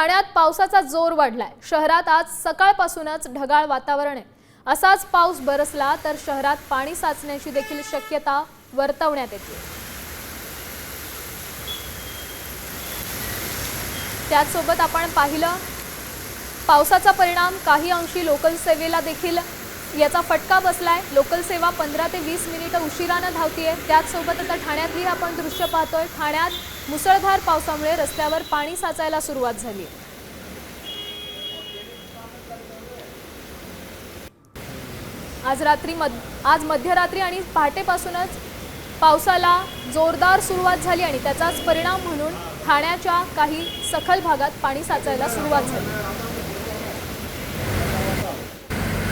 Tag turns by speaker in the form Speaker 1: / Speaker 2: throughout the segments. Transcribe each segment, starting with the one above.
Speaker 1: ठाण्यात पावसाचा जोर वाढलाय. शहरात आज सकाळपासूनच ढगाळ वातावरण आहे. असाच पाऊस बरसला तर शहरात पाणी साचण्याची देखील शक्यता वर्तवण्यात येते. त्याचसोबत आपण पाहिलं पावसाचा परिणाम काही अंशी लोकल सेवेला देखील याचा फटका बसलाय. लोकल सेवा पंधरा ते वीस मिनिटं उशिरानं धावतीये. त्याचसोबत आता ठाण्यातही आपण दृश्य पाहतोय. ठाण्यात मुसळधार पावसामुळे रस्त्यावर पाणी साचायला सुरुवात झाली आज रात्री मध आज मध्यरात्री आणि पहाटेपासूनच पावसाला जोरदार सुरुवात झाली आणि त्याचाच परिणाम म्हणून ठाण्याच्या काही सखल भागात पाणी साचायला सुरुवात झाली.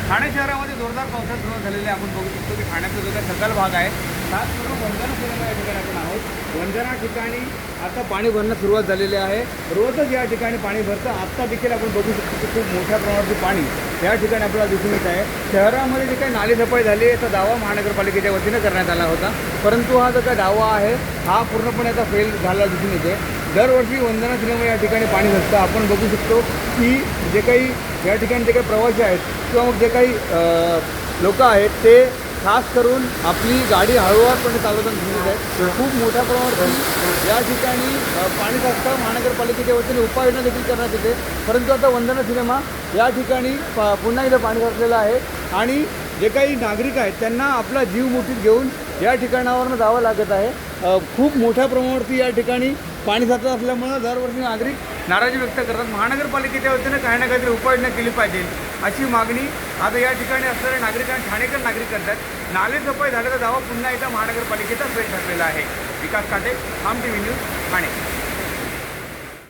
Speaker 2: ठाणे शहरामध्ये जोरदार पावसात सुरुवात झालेली आहे. आपण बघू शकतो की ठाण्याचा जो काही सकाळ भाग आहे खास करून वंदना सिनेमा या ठिकाणी आपण आहोत. वंदना ठिकाणी आता पाणी भरणं सुरुवात झालेली आहे. रोजच या ठिकाणी पाणी भरतं. आत्ता देखील आपण बघू शकतो की खूप मोठ्या प्रमाणावरती पाणी या ठिकाणी आपल्याला दिसून येत आहे. शहरामध्ये जे काही नाली सफाई झाली आहे याचा दावा महानगरपालिकेच्या वतीनं करण्यात आला होता. परंतु हा जो काही दावा आहे हा पूर्णपणे आता फेल झालेला दिसून येते दरवर्षी वंदना सिनेमा या ठिकाणी पाणी भरतं. आपण बघू शकतो की जे काही या ठिकाणी जे काही प्रवासी आहेत किंवा मग जे काही लोक आहेत ते खास करून आपली गाडी हळूवारपणे चालवताना दिसत आहेत खूप मोठ्या प्रमाणावरती या ठिकाणी पाणी साचतं महानगरपालिकेच्या वतीने उपाययोजना देखील करण्यात येते. परंतु आता वंदना सिनेमा या ठिकाणी प- पुन्हा एकदा पाणी साचलेलं आहे. आणि जे काही नागरिक आहेत त्यांना आपला जीव मुठीत घेऊन या ठिकाणावरनं जावं लागत आहे. खूप मोठ्या प्रमाणावरती या ठिकाणी पाणी साचत असल्यामुळं दरवर्षी नागरिक नाराजी व्यक्त करतात. महानगरपालिकेच्या वतीनं काही ना काहीतरी उपाययोजना केली पाहिजे अशी मागणी आता या ठिकाणी असणाऱ्या नागरिकांनी ठाणेकर नागरिक करतात. नाले सफाई झाल्याचा दावा पुन्हा एकदा महानगरपालिकेचा फेल ठरलेला आहे. विकास काटे आम टी व्ही न्यूज ठाणे.